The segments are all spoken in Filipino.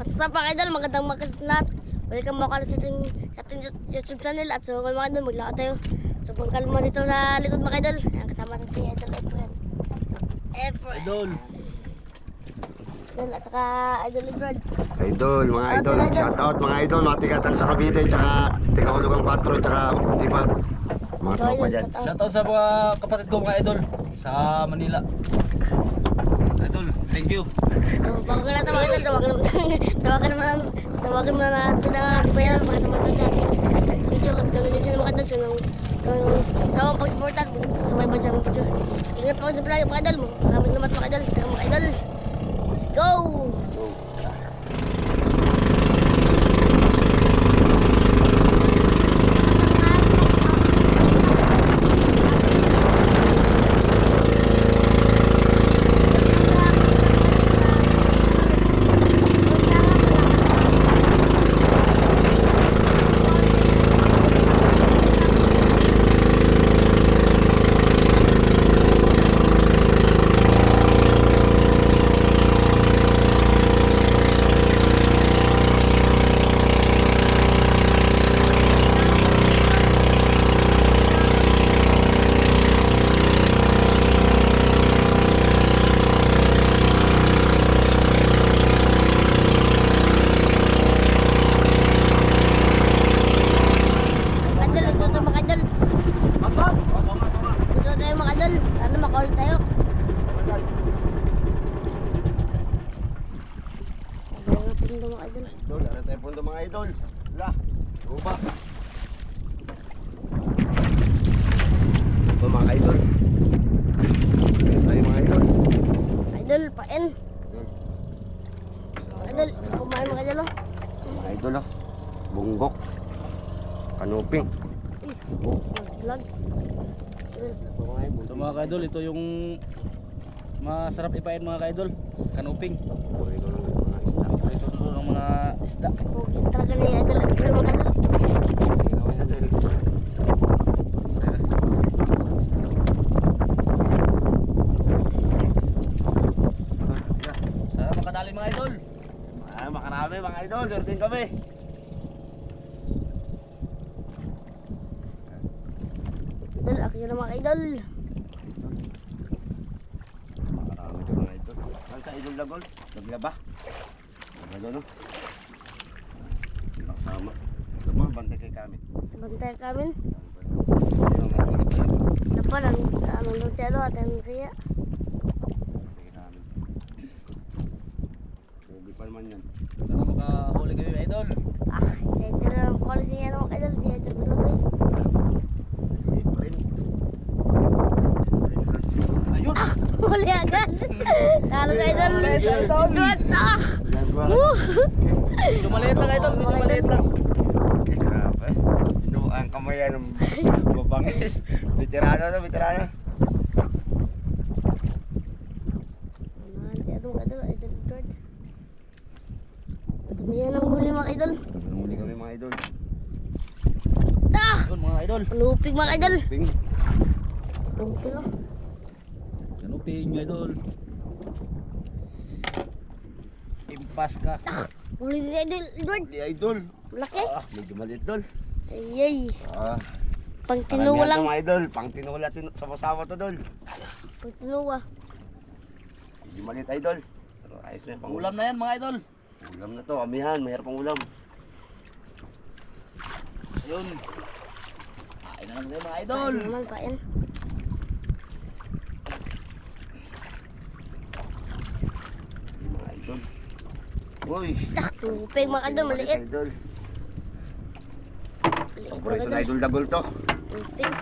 What's up mga idol? Magandang magkasnat. Welcome mo kayo sa ating, sa ating YouTube channel at so mga idol, maglakad tayo. So kung kalma dito sa likod mga idol, ayan, kasama natin si Idol Efren. Efren. Idol. Idol at saka Idol Edward. Idol, mga idol, Idol. shout out mga idol, mga tigatan sa Cavite, tsaka Tigahulugang 4, tsaka Tibag. Mga So, tropa dyan. shout out. Sa mga kapatid ko mga idol sa Manila. Idol, thank you. So, bago na tawagan tawagan naman, tawagan naman, tawagan mo na natin ang bayan para sa mga idol sa ating video gagawin sila mga idol sa mga sa mga pag-supportan, sumaybay sa mga video. Ingat po sa vlog mga idol mo. Maraming naman mga Tara, mga idol. Let's go! Mga idol, ito mga idol. Apa? Ito tayo mga idol. Makahol tayo. Pundo mga idol. Idol, ano tayo pundo mga idol? Wala, uba. Ito mga idol. Ano tayo mga idol? Idol, pain. Idol. Mga idol, kumain mga idol. oh. Mga idol oh. Bunggok. Kanuping. Vlog. Idol. Ito mga idol. Ito mga kaidol, ito yung masarap ipain mga kaidol. Kanuping. Ito ng mga isda. Ito ito ng mga isda. Talaga idol. Ah, Sana makadali mga idol. Ah, makarami mga idol, sorting kami. Idol, akin na mga idol. Makarami ito mga idol. Saan sa idol lagol? Naglaba. Naglaba no? Kasama. Ito mga bantay kay kami. Bantay kami. Ito mga bantay kay kami. Dapat ang anong doon si ano at ang kaya. Bantay kay kami. Sugi pa naman yan. Sana makahuli kami mga idol. Ah, excited na lang ko si ano mga idol. Si idol Bulotoy. April. Ayun! Huli agad. Talo sa idol. Huli idol. Ah. Ba? Woo! Medyo maliit lang idol, medyo maliit lang. Grabe. Ang kamayan ng mabangis. Veterano na, veterano. Ano idol. Idol yan ang huli mga idol. Muli kami mga idol. Ah! Ayun mga idol. Lupig mga idol. Ping. Lupig Kanuping idol. Impas ka. Huli din si idol Edward. Di idol. Malaki. Ah, medyo maliit dol. Ayay. Ah, Pang tinuwa lang. to, mga idol. Pang tinula, tin sama-sama to, dol. Pang tinuwa. Medyo maliit, idol. Pero ayos na yung pang Ulam na yan mga idol. Ulam na to, amihan. Mayroon pang ulam. Ayun. Kain na lang tayo mga Idol. idol. naman pa yan. Mga idol. Uy. Lupig mga idol. Maliit. Idol. Maliit Paborito na idol dagol to. Lupig.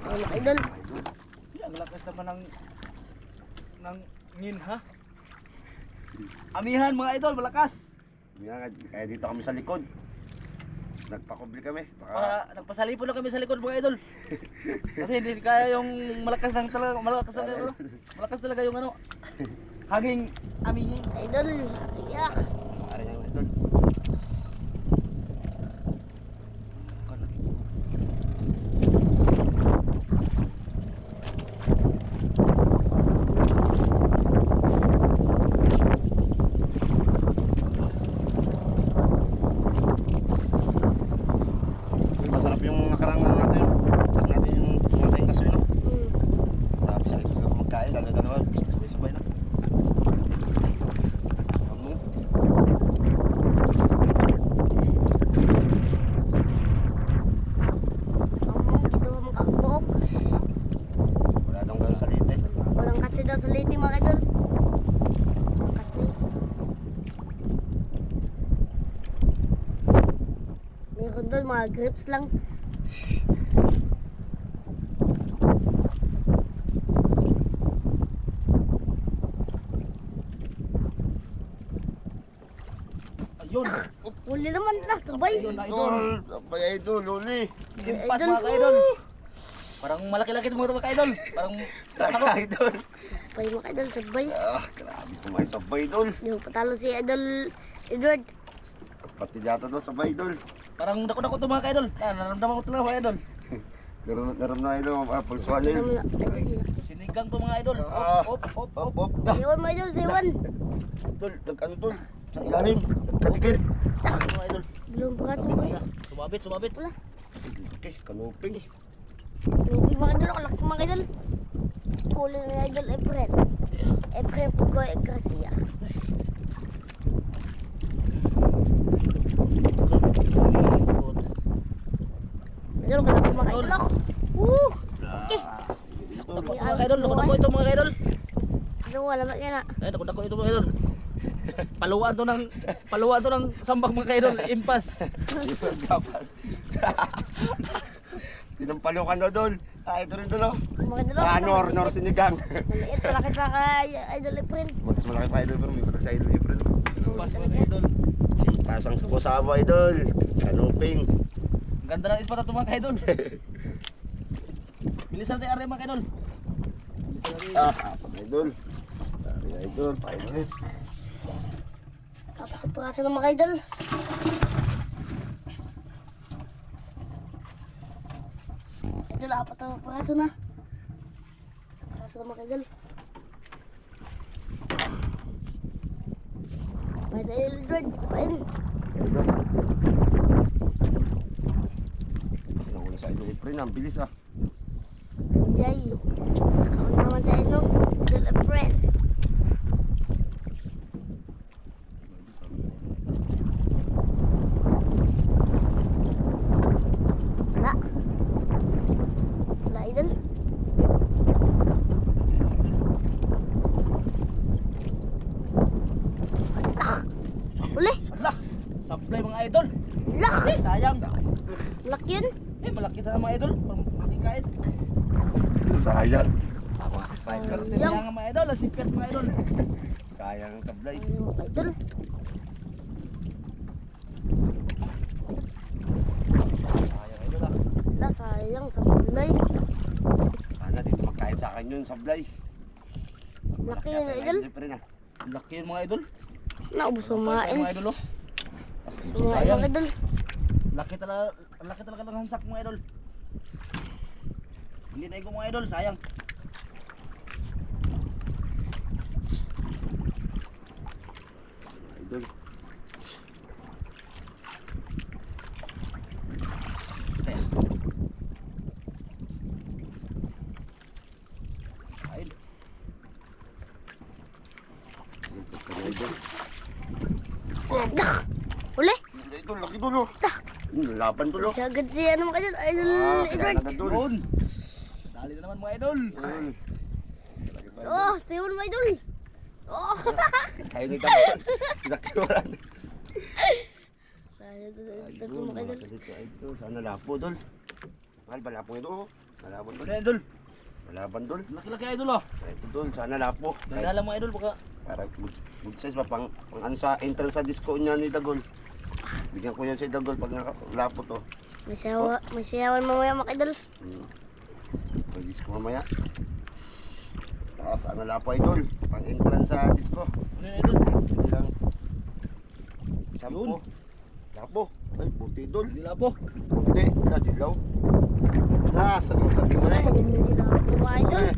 Oh, mga idol. Ang lakas naman ng ng ngin ha. Amihan mga idol, malakas. Nga, kaya dito kami sa likod. Nagpakubli kami. Baka Para nagpasalipon na kami sa likod mga idol. Kasi hindi kaya yung malakas lang talaga, malakas talaga, malakas talaga yung ano. Haging amihin. Idol. Yeah. Ari yan, idol. sa lite. Walang kasi daw sa late mga idol. Walang kasi. Meron doon mga grips lang. Ayun. Huli naman na, sabay. Ayun, idol. Sabay idol, uli. Impas Idol. mga ka-idol. Parang malaki-laki itong mga ka-idol. Parang Talaga idol. Sabay mga idol, sabay. Ah, grabe kumay sabay idol. Hindi mo patalo si Idol Edward. Pati yata doon sabay idol. Parang dako-dako itong mga ka-idol. Ah, naramdaman ko talaga mga idol. Naram, naram na idol, na, idol. Sinigang to mga idol. Ah. Op, op, op, Hop, op. hop. Iwan mo idol, sa iwan. Idol, nag ano tol? Sa ilalim, nagkatikid. Mga idol. Braso mo. Sumabit, sumabit. Wala. Okay, kanuping. Lugi mga idol, kalak mga idol. Huli na idol, Efren. Efren Pugoy Gracia. Idol, kalak mga idol. Woo! Okay. Dako mga ka-idol. Dako-dako ito mga ka-idol. Ano wala ba yan Eh, dako-dako ito mga ka-idol. Paluan to ng paluan to ng sambak mga ka-idol. Impas. Ipas kapal. Tinampalo ka na doon. Ah, ito rin doon oh. Mga idol. Ah, nor, nor sinigang. Maliit, malaki pa kay Idol Efren. Mas malaki pa idol pero may patak sa idol idol. Impas mga ka-idol. Tasang sabo-sabo idol. Kanuping. Ang ganda ng ispat ito mga ka-idol. Bilisan natin area mga ka-idol. Bilisan natin. Ah, idol. Dari idol, painit. Apat na piraso ng mga idol. Idol, apat na piraso na. Piraso ng mga idol. May dahil, Edward. Pain. Nauna sa idol Efren, ang bilis ah. Yay. Ako naman sa inyo. Idol Efren. Wala. Wala, idol. Ah! Uli! Ala, supply mga idol. Lak! Sayang. Lak yun? Eh, malaki na mga idol. Hindi kain. Sayang. Pero sayang mga idol. Ang sipit mga idol. Sayang ang sablay. Idol. Sayang idol ah. Wala, sayang sa kulay. Sana dito magkain sa akin yun, sablay. Laki yun, idol. Laki yun mga idol. Naubos Laki kumain. Mga idol oh. Kumain Sayang. mga idol. Laki talaga, laki talaga ng hansak mga idol. Hindi na mga idol, sayang. Idol. Kain. Idol. Dah! Uli! Idol, doon oh. Hmm, Laban doon oh. Kagad si ano mga idol. Idol Ah, Edward. doon. Dali na naman mga idol. Idol. Oh, tiyon mga idol. Oh! Kayo ni. Sayang idol. Idol Idol, mga idol. Sana lapo doon. Mahal ba lapo ito? oh? Malaban doon. Idol. Malaban doon. Laki-laki idol oh. Ito doon, sana lapo. Lang mga idol baka Para good, good size ba pang, pang ano sa entrance sa disco niya ni Dagol. Bigyan ko yan si Dagol pag nakalapo to. May sayawa, may sayawan mamaya mga idol. Hmm. May disco mamaya. Ah, sana lapo idol. Pang entrance sa disco. ano yun idol? Hindi lang. Sampo. Yun. Lapo. Ay, puti idol. Hindi lang po. Puti. Wala, dilaw. Na, sabi, sabi mo na eh. Na mga idol. Eh.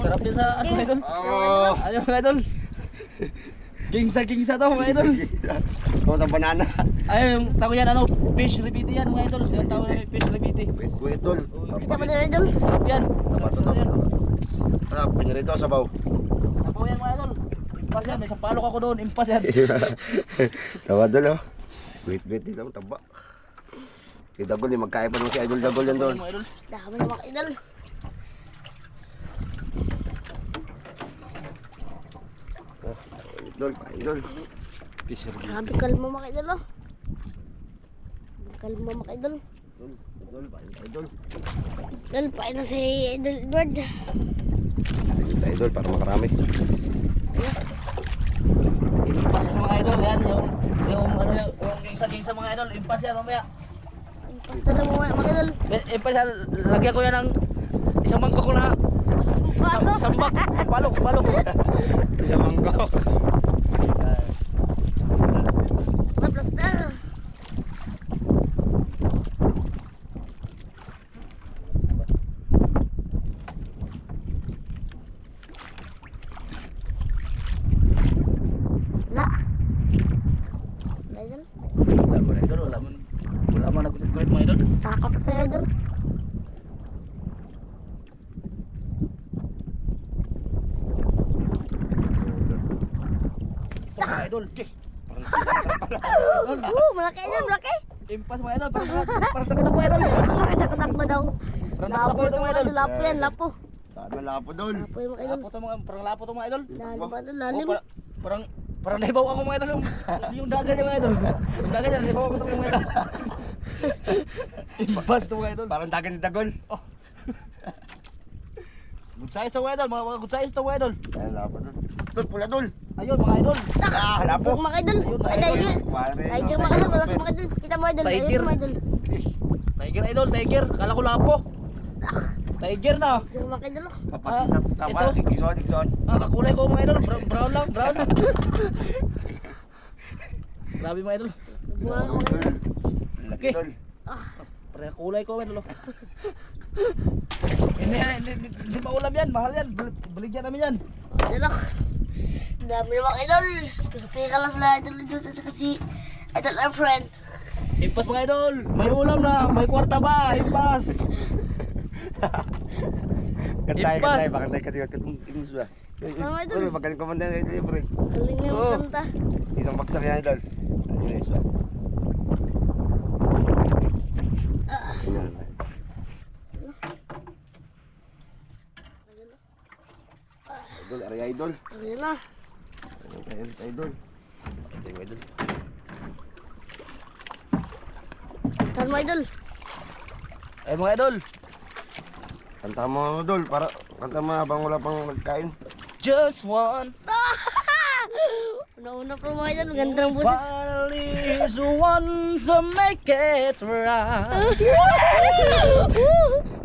Sarap din sa ano mga idol. Oh. Ano mga idol? Gingsa gingsa to mga idol. Ako sa banana. Ay, yung tawag yan ano, fish repeat yan mga idol. Yung tawag yan fish repeat. Wait, wait, idol. Kita mo na idol. Sarap yan. Tama to, Sarap yan. tama. Ah, pinarito sa baw. Sabaw yan mga idol. Impas yan, may sampalok ako doon. Impas yan. Tawa dol oh. Wait, wait, di lang taba. Si Dagol, pa naman si Idol Dagol yan doon. Dami na mga idol. Idol, pa idol. Fisher Grabe kalma mga idol oh. Kalma mga idol. Idol, pa idol. Idol, pain na si Idol Edward. Ito idol, para makarami. Impas yung mga idol, yan yung yung ano yung, yung gingsa-gingsa mga idol, impas yan mamaya. Basta na mga mga idol. Impas yan, lagyan ko yan ng isang mangkok na sam, sambak, sampalok, sampalok. Sa manggo. Na plaster. La. La, idol. Wala mo idol, wala mo. Wala mo nagulit-gulit mga idol. Takot sa idol. Idol. Uh, malaki idol, malaki. Impas mga idol, parang parang takot ako idol. Takot-takot daw. Parang Lapo ito mga idol. lapo yan, lapo. Sana lapo dol. Lapo yan mga idol. Lapo to mga, parang lapo to mga idol. Idol, Oh, lalim. para- parang parang naibaw ako mga idol yung yung dagat yung mga idol. Yung dagat yan, naibaw ako to mga idol. Impas to mga idol. Parang dagan ni Dagol. Oh. Good size to mga idol, mga, mga good size to mga idol. Ayan, lapo dol. Dol, pula dol. Ayun mga idol. Ah, lapo. Mga idol. Ayun, Ay, tiger. Tiger mga idol, tiger, malaki pet. mga idol. Kita mo idol, Tiger. mga idol. Tiger idol, tiger. Kala ko lapo. Tiger na. Tiger mga idol. Kapatid sa Ah, tama, ito. ikison, ikison. Ah, kakulay ko mga idol. Brown, brown lang, brown. Grabe mga idol. Idol. Laki Okay. dol. Ah, Pare kulay ko mga idol. oh. Hindi, hindi, maulam yan. Mahal yan. Bal- Baligyan namin yan. idol. Dami na mga idol. Pika lang sila idol dito sa kasi idol our friend. Impas mga idol. May ulam na. May kwarta ba? Impas. Kantay, kantay, bakantay ka tiyo. Tingin suwa. Ano, magaling kumanda na ito, pre. Galing na yung Oh. kanta. Isang baksak yan, idol. Ah, Ayan. Idol, ari idol. ayun na. Ayun, ayun, idol. Ayun, idol. Tan mo idol. Ay mga idol. Kanta mo, idol, para kanta mo habang wala pang nagkain. Just one. Una-una pa mga idol. Ganda ng boses. Finally is one to make it right.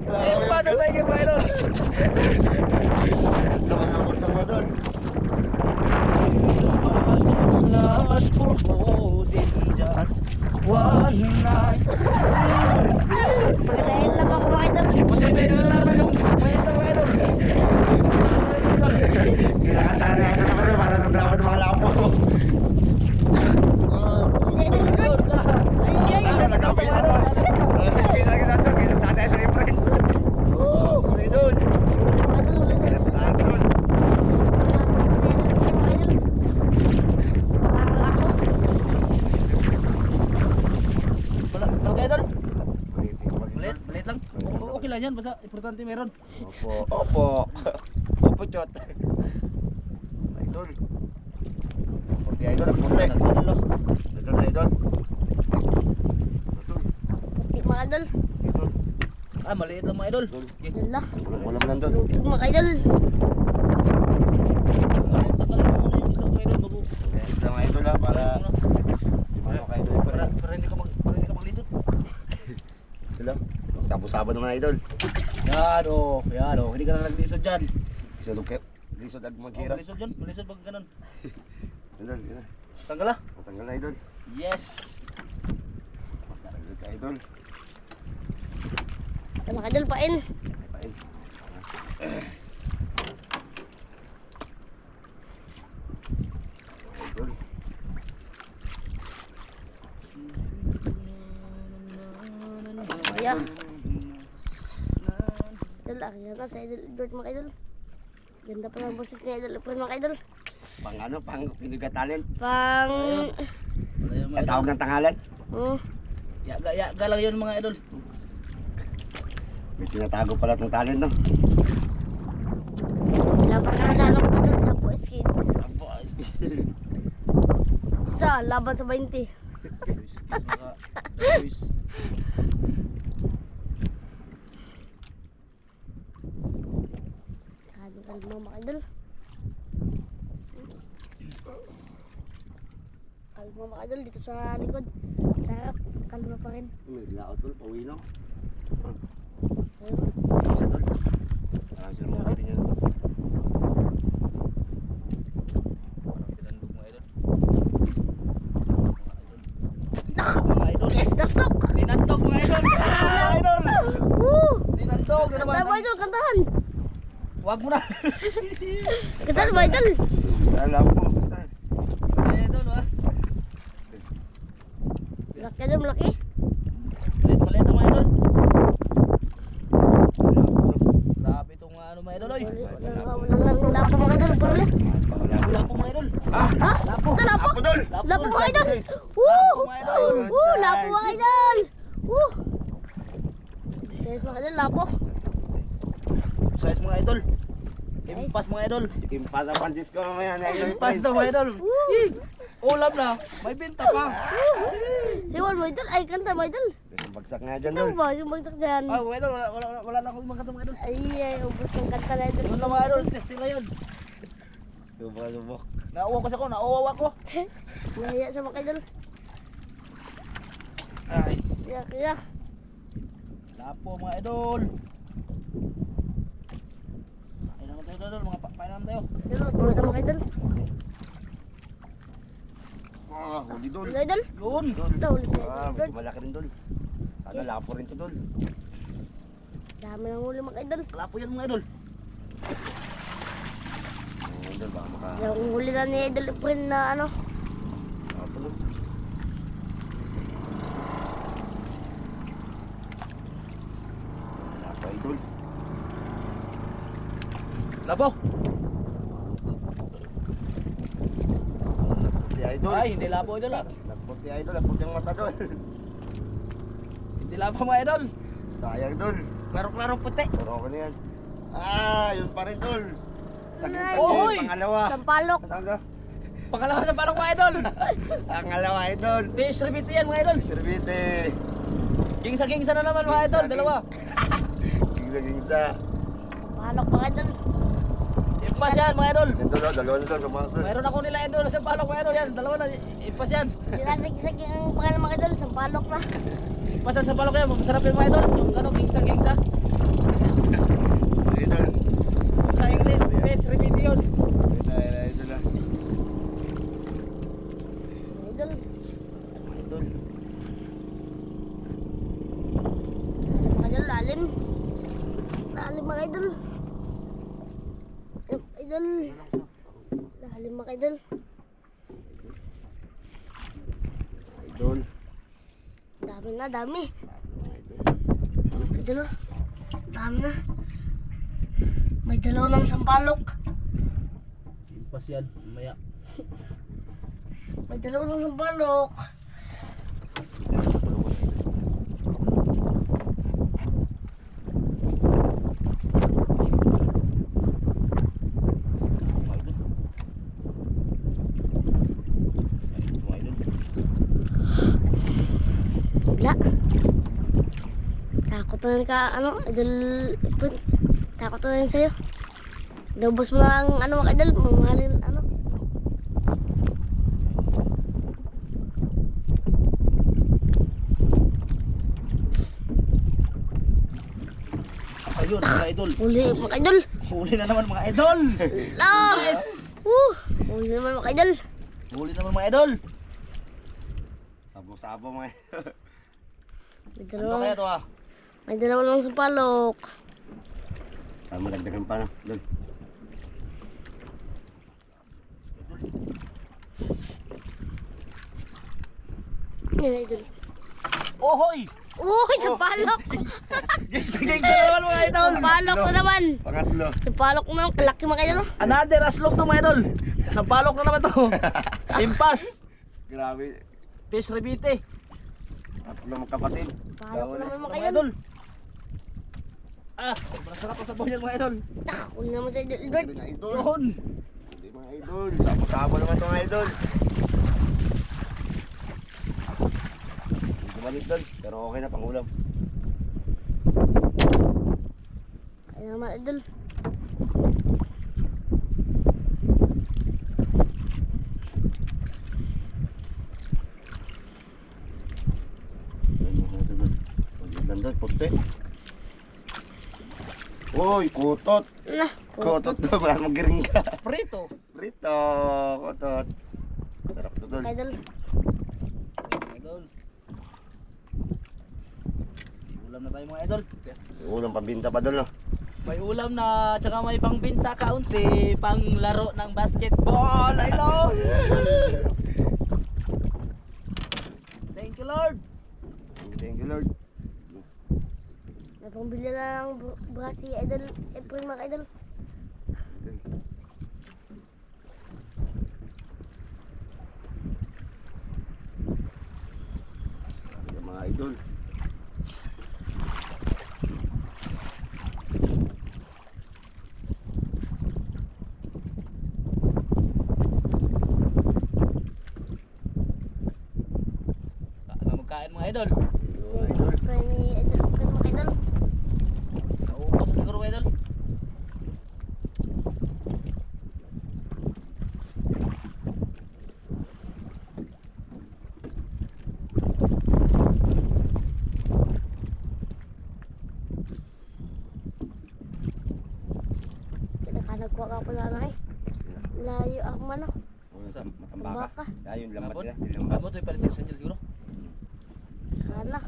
Impas ang tiger mga idol. Tapos ang baksak mo, idol. Last for just one night. Pagkalain lang ako idol. Posible na naman mga idol. Kinakanta na ito na pare, para naglaban ng mga lapo. Oh, Si idol Edward. Ay, ay, ay. nagkapi na to. Pinagin na to, kinatay sa libre. Oh, kulit idol. Mga idol, wala sa Kinatay idol. Wala, wala idol. Kulit, kulit. Balit, balit lang. O- Okay lang yan, basta importante meron. Opo, opo. Opo, chot. Idol. Kopi idol, ang lang. Idol sa idol. Idol, Mga idol. idol. Ah, maliit lang mga idol. Okay. Lang. Walang walang lang doon. Lupig mga idol. Mo idol ha, para pa Para, hindi ka mag, para hindi ka maglisod. Sila. Sabo-sabo mga idol. Yan o, yan o. Hindi ka na naglisod dyan. Isa lukip. Lisod ag Oh, maghirap. Malisod dyan, malisod pag ganun. Idol, yun na. Tanggal ah. Matanggal na idol. Yes. Matanggal ka idol. Ay, Mga idol, pain. Pain. Idol. Kaya. Idol, akin na sa idol. Edward mga idol. Ganda pa ng boses ni idol. Edward mga idol. Pang ano, pang pinuga talent. Pang... Wala yan mga Ang idol. tawag ng tangalan. Hmm. Yaga, yaga lang yun mga idol. May tinatago pala ng talent no. Wala pa ka sa ano mga idol. Tapos kids. Boys. isa, laban sa 20. Guys, Kalma, kalma mga idol. Kalma mga idol dito sa likod. Sarap, kalma pa rin. May laot tol, pauwi tol. Parang sila mga din yan. Tinandog mga idol. Idol! Tinandog idol. Idol. Tinandog. Kantahan mo idol, kantahan! Wag mo na. Kantahan mo idol! Alam ko. Mga idol ah. Malaki idol, malaki. Palit palit na mga idol. Grabe itong ano mga idol oy. Walang lapo mga idol. Wala po mga idol. Ah! Ha? Lapo. Lapo? Lapo mga idol! Size. Woo! Woo! Lapo mga idol! Woo! Sayas mga idol, lapo. Size mga idol. Impas mga idol. Impas ang pantis ko mamaya. Impas na mga idol. Ulam na. May benta pa. Siwan mo idol, ay kanta mo idol. Bagsak nga dyan Ito tol. ba, yung bagsak dyan. Ah, mga idol. Wala, wala, wala na akong mga mga idol. Ay, ay, ubos ng kanta na idol. Yun lang mga idol. Testing na yun. Subok, subok. Nauwa kasi ako. Nauwa ako. Nahaya sa mga idol. Ay. Kaya, kaya. Lapo mga idol. Tayo idol. Mga pa- pain naman tayo. Idol, puro na mga idol. Ah, huli dol. Idol, idol. Yun. Dol. Ito, huli Ah, idol. medyo malaki rin dol. Sana lapo rin to dol. Dami ng huli mga idol. Lapo yan mga idol. Oh, dol, baka maka... Yung huli na ni idol friend na ano. Lapo dol. Lapo ay dol. Lapo. Laputi ay dol. Ay, hindi lapo idol ah. Laputi ay dol. Laputi ang mata dol. Hindi lapo mga idol. Sayang dol. Klaro-klaro puti. Puro ko na yan. Ah, yun pa rin. Saging-saging, Oy! pangalawa. Sampalok. Ano Pangalawa sa parang mga idol. Pangalawa ay dol. Fish review yan mga idol. Sirbite. Gingsa-gingsa na naman mga idol. Dalawa. Gingsa-gingsa. Sampalok mga idol. Impas yan mga idol. Dol, oh, dalawa na dol. Mga. Mayroon ako nila idol sa palok mga idol yan. Dalawa na. Impas yan. Sinasagi-sagi ang pangalan mga idol. Sampalok na. Impas yan sa palok yan. Masarap yan mga idol. Yung ano, gingsa-gingsa. Ay dol. Sa English, fish review yun. Ito, ito, ito na. Mga idol. Ay dol. Mga idol, lalim. Lalim mga idol. Idol. Lalim mga idol. Ay dol. Dami na, dami. Idol, dami na. May dalawa ng sampalok. Impas yan. Maya. May dalawa ng sampalok. Mga idol. Ay, mga idol. Wala. Na rin ka, ano, idol. Ipon. Takot na rin sa'yo. Lubos mo na ang, ano, mga idol. Mamahalin, ano. Ayun mga idol. Huli, mga idol. Huli na naman mga idol. Nice! Woo! Huli naman, mga idol. Huli naman mga idol. Sabo-sabo mga. May Ano kaya to ah? May dalawa ng sampalok. Sama dagdagan pa na. Dol. Yan, idol. Ohoy! Uy, sampalok! Gingsa-gingsa na naman mga idol. Sampalok na naman. Pangatlo. Sampalok na naman. Kalaki mga idol. oh. Another aslog to mga idol. Sampalok na naman to. Impas. Grabe. Fish rebite. Tatlo magkapatid. Sampalok na naman mga Mga idol. Ah, sobrang sarap ang sabaw yan mga idol. Tak, huli naman sa idol. Hindi na idol. Yun. Hindi mga idol. Sabo-sabo naman to mga idol. Bumalik doon, pero okay na pang ulam. Ayun mga idol. Doon, puti. Uy, kutot. Nah, Kutot doon, malas magiring ka. Prito. Prito, kutot. Sarap to doon. idol. Idol. Ulam na tayo mga idol. Ulam pambinta pa doon, no? May ulam na, tsaka may pangbinta kaunti, pang laro ng basketball. Idol! Thank you Lord. Thank you, Lord. Napambili na ng bu- bukas si idol. April mga idol. Yung mga idol. Ano magkain mga idol? Yung mga idol. Kaya ni idol. April mga idol. Nauubos na siguro mga idol. Kinakanagkuha ka pala na eh. Layo ako man oh. Yung Sa- matambaka. Tambaka. Ah, yung lambat Labot? niya. Yung lambat. Amo ito ipalit sa inyo siguro. Kana.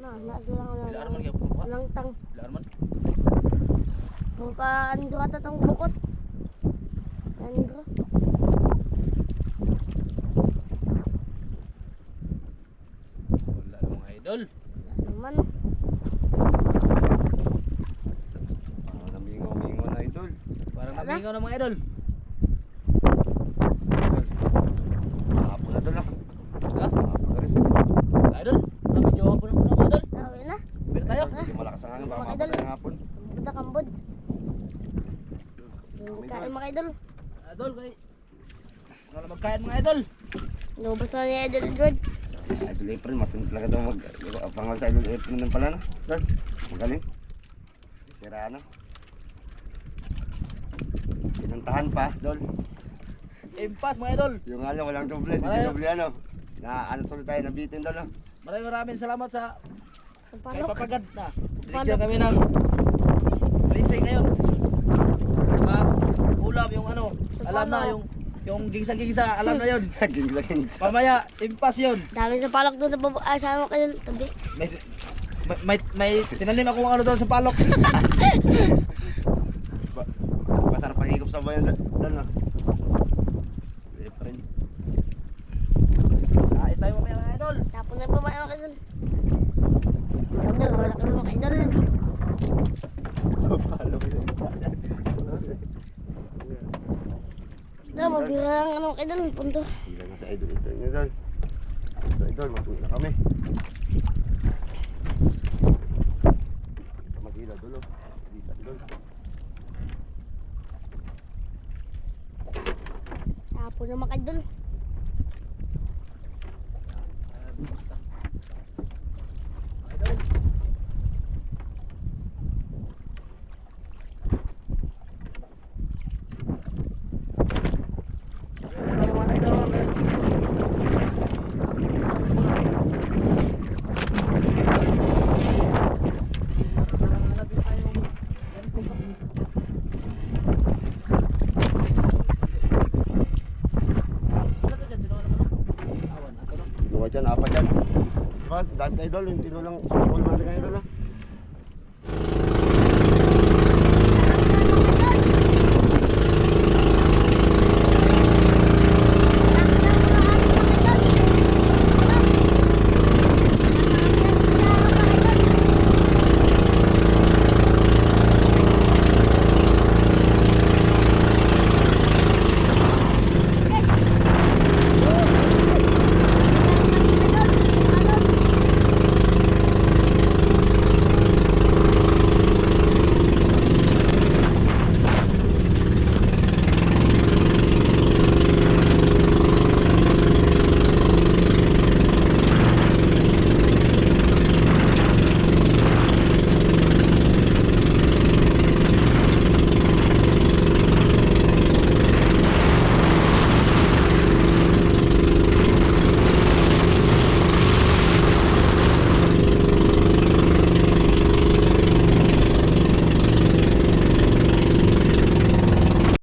Na, na sila nga Bila arman na. kaya pupuha. Nang tang. Bila arman. Buka ando ka tatang bukot. Andro. Wala na mga idol. Wala naman. Ah, namingaw-mingaw na idol. Parang Wala. namingaw na mga idol. Hapon na doon. Ha? Na rin. Idol? Nakajowa po na po na mga idol. Nawi na. Tayo. Medyo malakas ang hangin, baka Mga idol. ng hapon. Buta kambod. Kain mga idol. Idol kay. Wala magkain mga idol. Nubos na ni Idol Edward. Idol April, matindi talaga daw mag... Pangal sa Idol April naman pala? Dol, magaling. Tira, ano? Pinuntahan pa, Dol. Impas mga idol. Yung ano, walang doble, hindi Malayo. doble ano. Na ano tuloy tayo, nabitin Dol, no? Maraming maraming salamat sa Sa kay palok. Papagad na. Binigyan kami ng blessing ngayon. Saka ulam yung ano, Sa alam na palok. yung yung gingsa-gingsa, alam na yun. Gingsa-gingsa. Mamaya, impas yun. Dami sa palok doon sa baba. Ay, sa ano kayo tabi. May, may, may, may tinanim akong ano doon sa palok. Ba- Masarap ang sa bayan, Dol, no? April. Kain tayo mamaya mga idol. Tapon na po mga idol. Idol, wala kami mga idol. Palo ko yun. Na, mabira lang ano mga idol. Punto. Hindi na sa idol ito niyo, Dol. Ito, idol, matuwi na kami. Ito mag-ilaw. Tapon na mga idol. Apat dyan. Diba, dami tayo, Dol. Yung tinulang, small man kayo, Dol, oh.